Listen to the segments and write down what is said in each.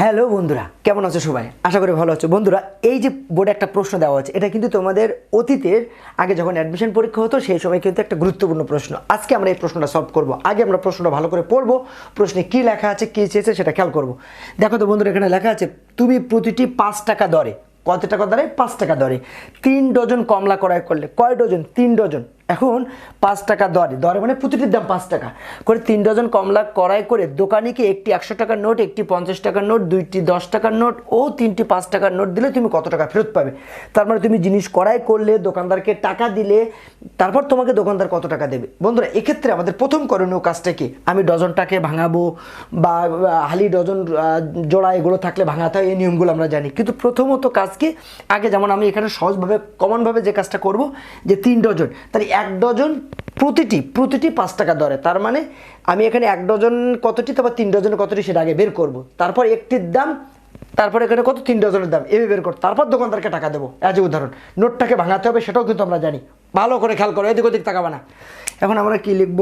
Hello বন্ধুরা, কেমন আছো সবাই? আশা করি ভালো আছো। বন্ধুরা, এই যে বোর্ডে একটা প্রশ্ন দেওয়া আছে, এটা কিন্তু তোমাদের অতীতের আগে যখন অ্যাডমিশন পরীক্ষা হতো, সেই সময় কিন্তু একটা গুরুত্বপূর্ণ প্রশ্ন। আজকে আমরা এই প্রশ্নটা সলভ করব। আগে আমরা প্রশ্নটা ভালো করে পড়ব, প্রশ্নে কী লেখা আছে, কী চেয়েছে সেটা খেয়াল করব। দেখো তো বন্ধুরা, এখানে লেখা আছে, তুমি প্রতিটি পাঁচ টাকা দরে। কত টাকা দরে? পাঁচ টাকা দরে। তিন ডজন কমলা ক্রয় করলে, কয় ডজন? তিন ডজন। এখন পাঁচ টাকা দরে। দরে মানে প্রতিটির দাম পাঁচ টাকা। করে তিন ডজন কমলা ক্রয় করে দোকানিকে একটি একশো টাকার নোট, একটি পঞ্চাশ টাকার নোট, দুইটি দশ টাকার নোট ও তিনটি পাঁচ টাকার নোট দিলে তুমি কত টাকা ফেরত পাবে? তার মানে তুমি জিনিস ক্রয় করলে, দোকানদারকে টাকা দিলে, তারপর তোমাকে দোকানদার কত টাকা দেবে? বন্ধুরা, এক্ষেত্রে আমাদের প্রথম করণীয় কাজটা কি? আমি ডজনটাকে ভাঙাবো বা হালি ডজন জোড়া এগুলো থাকলে ভাঙাতে হয়, এই নিয়মগুলো আমরা জানি। কিন্তু প্রথমত কাজকে আগে যেমন আমি এখানে সহজভাবে কমনভাবে যে কাজটা করব, যে তিন ডজন, তাহলে এক ডজন প্রতিটি প্রতিটি পাঁচ টাকা দরে। তার মানে আমি এখানে এক ডজন কতটি, তারপর তিন ডজন কতটি সেটা আগে বের করব। তারপর একটির দাম, তারপর এখানে কত, তিন ডজনের দাম, এভাবে বের কর তারপর দোকানদারকে টাকা দেবো অ্যাজ উদাহরণ। নোটটাকে ভাঙাতে হবে, সেটাও কিন্তু আমরা জানি। ভালো করে খেয়াল করো, এদিক ওদিক তাকাবা না। এখন আমরা কি লিখব?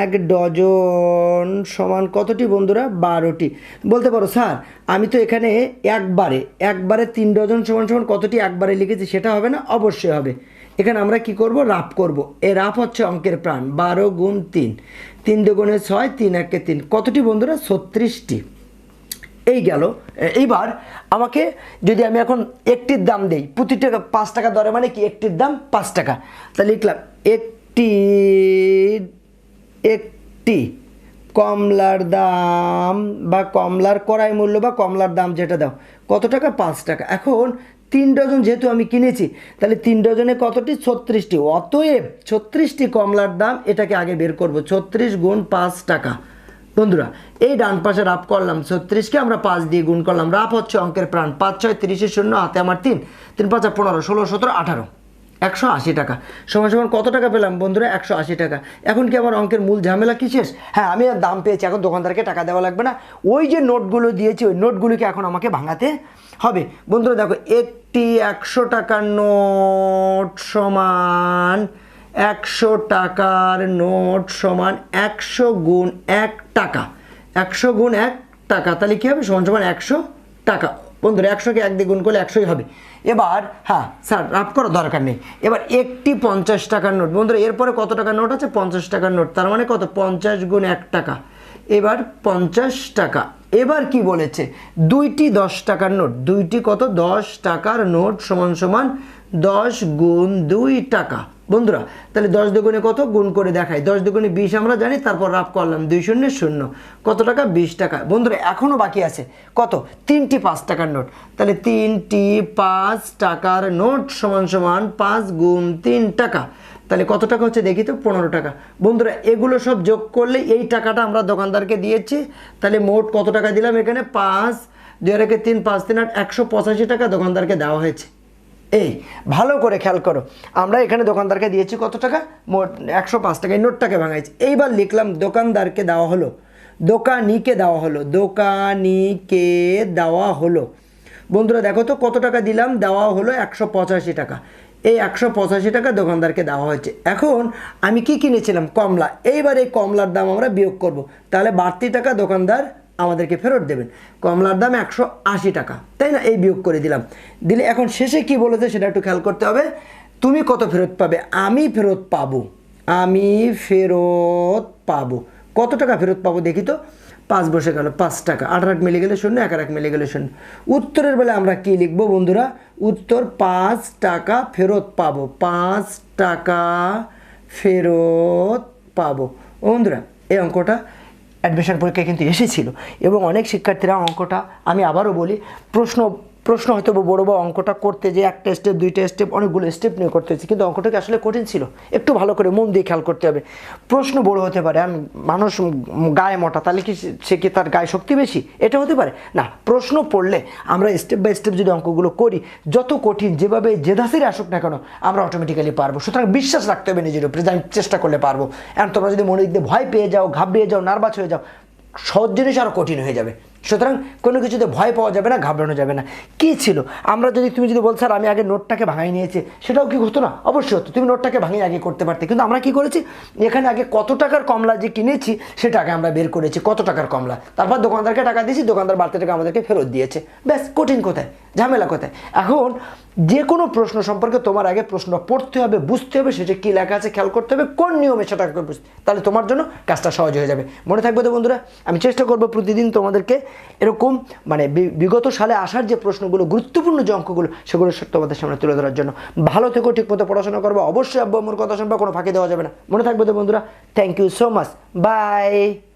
এক ডজন সমান কতটি বন্ধুরা? বারোটি। বলতে পারো, স্যার, আমি তো এখানে একবারে একবারে তিন ডজন সমান সমান কতটি একবারে লিখেছি সেটা হবে না? অবশ্যই হবে। এখানে আমরা কি করব? রাপ করব। এ রাপ হচ্ছে অঙ্কের প্রাণ। বারো গুণ তিন। তিন দুগুণে ছয়, তিন একে তিন। কতটি বন্ধুরা? ছত্রিশটি। এই গেল। এইবার আমাকে যদি আমি এখন একটির দাম দেই, প্রতি টাকা পাঁচ টাকা দরে মানে কি? একটির দাম পাঁচ টাকা। তাহলে লিখলাম, একটি একটি কমলার দাম বা কমলার কড়াই মূল্য বা কমলার দাম যেটা দাও, কত টাকা? পাঁচ টাকা। এখন তিন ডজন যেহেতু আমি কিনেছি, তাহলে তিন ডজনে কতটি? ছত্রিশটি। অতএব ছত্রিশটি কমলার দাম, এটাকে আগে বের করব। ছত্রিশ গুণ পাঁচ টাকা। বন্ধুরা, এই ডান পাশে রাফ করলাম। ছত্রিশকে আমরা পাঁচ দিয়ে গুণ করলাম। রাফ হচ্ছে অঙ্কের প্রাণ। পাঁচ, ছয় তিরিশের শূন্য, হাতে আমার তিন। তিন, পাঁচ পনেরো, ষোলো, সতেরো, আঠারো। একশো আশি টাকা। সমান সমান কত টাকা পেলাম বন্ধুরা? একশো আশি টাকা। এখন কি আমার অঙ্কের মূল ঝামেলা কি শেষ? হ্যাঁ আমি আর দাম পেয়েছি, এখন দোকানদারকে টাকা দেওয়া লাগবে না। ওই যে নোটগুলো দিয়েছি, ওই নোটগুলোকে এখন আমাকে ভাঙাতে হবে। বন্ধুরা দেখো, একটি একশো টাকার নোট সমান একশো টাকার নোট সমান একশো গুণ এক টাকা। একশো গুণ এক টাকা, তাহলে কী হবে? সমান সমান একশো টাকা। বন্ধুরা একশোকে এক দিয়ে গুণ করলে একশোই হবে। এবার হ্যাঁ স্যার, রাফ করার দরকার নেই। এবার একটি পঞ্চাশ টাকার নোট। বন্ধুরা, এরপরে কত টাকার নোট আছে? পঞ্চাশ টাকার নোট। তার মানে কত? পঞ্চাশ গুণ এক টাকা। এবার পঞ্চাশ টাকা। এবার কি বলেছে? দুইটি দশ টাকার নোট। দুইটি কত? দশ টাকার নোট সমান সমান দশ গুণ দুই টাকা। বন্ধুরা, তাহলে দশ দুগুণে কত? গুণ করে দেখাই। দশ দুগুণে বিশ আমরা জানি, তারপর রাফ করলাম দুই শূন্য শূন্য। কত টাকা? বিশ টাকা। বন্ধুরা এখনও বাকি আছে। কত? তিনটি পাঁচ টাকার নোট। তাহলে তিনটি পাঁচ টাকার নোট সমান সমান পাঁচ গুণ তিন টাকা। তাহলে কত টাকা হচ্ছে দেখি তো? পনেরো টাকা। বন্ধুরা, এগুলো সব যোগ করলে এই টাকাটা আমরা দোকানদারকে দিয়েছি। তাহলে মোট কত টাকা দিলাম এখানে? পাঁচ। দুই আর তিন, পাঁচ, তিন, আট, একশো পঁচাশি টাকা দোকানদারকে দেওয়া হয়েছে। এই, ভালো করে খেয়াল করো। আমরা এখানে দোকানদারকে দিয়েছি কত টাকা? মোট একশো পাঁচ টাকা, এই নোটটাকে ভাঙাইছি। এইবার লিখলাম দোকানদারকে দেওয়া হলো। দোকানিকে দেওয়া হলো। দোকানিকে দেওয়া হলো। বন্ধুরা, দেখো তো কত টাকা দিলাম? দেওয়া হলো একশো পঁচাশি টাকা। এই একশো পঁচাশি টাকা দোকানদারকে দেওয়া হয়েছে। এখন আমি কি কিনেছিলাম? কমলা। এইবার এই কমলার দাম আমরা বিয়োগ করব। তাহলে বাড়তি টাকা দোকানদার আমাদেরকে ফেরত দেবেন। কমলার দাম একশো আশি টাকা। তাই না? এই বিয়োগ করে দিলাম। দিলে এখন শেষে কি বলেছে সেটা একটু খেয়াল করতে হবে। তুমি কত ফেরত পাবে? আমি ফেরত পাবো। আমি ফেরত পাবো। কত টাকা ফেরত পাবো দেখি তো? পাঁচ বসে গেল, পাঁচ টাকা। আট আট মিলে গেলে শূন্য, এক আর এক মিলে গেলে শূন্য। উত্তরের বেলা আমরা কি লিখব বন্ধুরা? উত্তর, পাঁচ টাকা ফেরত পাবো। পাঁচ টাকা ফেরত পাবো। বন্ধুরা, এই অঙ্কটা অ্যাডমিশন পরীক্ষায় কিন্তু এসেছিল। এবং অনেক শিক্ষার্থীরা অঙ্কটা আমি আবারও বলি প্রশ্ন প্রশ্ন হয়তো বড় বা অঙ্কটা করতে যে একটা স্টেপ দুইটা স্টেপ অনেকগুলো স্টেপ নিয়ে করতে কিন্তু অঙ্কটাকে আসলে কঠিন ছিল। একটু ভালো করে মন দিয়ে খেয়াল করতে হবে। প্রশ্ন বড় হতে পারে আর মানুষ গায়ে মোটা, তাহলে কি সে- কি তার গায়ে শক্তি বেশি? এটা হতে পারে। না, প্রশ্ন পড়লে আমরা স্টেপ বাই স্টেপ যদি অঙ্কগুলো করি, যত কঠিন যেভাবে ধাসেরই আসুক না কেন, আমরা অটোমেটিক্যালি পারব। সুতরাং বিশ্বাস রাখতে হবে নিজের উপরে যে আমি চেষ্টা করলে পারব। এখন তোমরা যদি মনে দিক দিয়ে ভয় পেয়ে যাও, ঘাবড়িয়ে যাও, নার্ভাস হয়ে যাও, সহজ জিনিস আরও কঠিন হয়ে যাবে। সুতরাং কোনো কিছুতে ভয় পাওয়া যাবে না, ঘাবড়ানো যাবে না। কি ছিল? আমরা যদি, তুমি যদি বল, স্যার, আমি আগে নোটটাকে ভাঙাই নিয়েছি সেটাও কি হতো না? অবশ্যই হতো। তুমি নোটটাকে ভাঙিয়ে আগে করতে পারতে। কিন্তু আমরা কি করেছি? এখানে আগে কত টাকার কমলা যে কিনেছি, সেটাকে আমরা বের করেছি। কত টাকার কমলা? তারপর দোকানদারকে টাকা দিয়েছি, দোকানদার বাড়তি টাকা আমাদেরকে ফেরত দিয়েছে। ব্যাস, কঠিন কোথায়? ঝামেলা কোথায়? এখন যে কোনো প্রশ্ন সম্পর্কে তোমার আগে প্রশ্ন পড়তে হবে, বুঝতে হবে, সেটা কী লেখা আছে, খেয়াল করতে হবে, কোন নিয়মে সেটাকে বুঝতে তাহলে তোমার জন্য কাজটা সহজ হয়ে যাবে। মনে থাকবে তো বন্ধুরা, আমি চেষ্টা করব প্রতিদিন তোমাদেরকে এরকম মানে বিগত সালে আসার যে প্রশ্নগুলো, গুরুত্বপূর্ণ যে অঙ্কগুলো, সেগুলো তোমাদের সামনে তুলে ধরার জন্য। ভালো থেকো ঠিক মতো পড়াশোনা করব, অবশ্যই আব্বু আমার কথা শুনবা, কোনো ফাঁকি দেওয়া যাবে না। মনে থাকবে তো বন্ধুরা thank you so much bye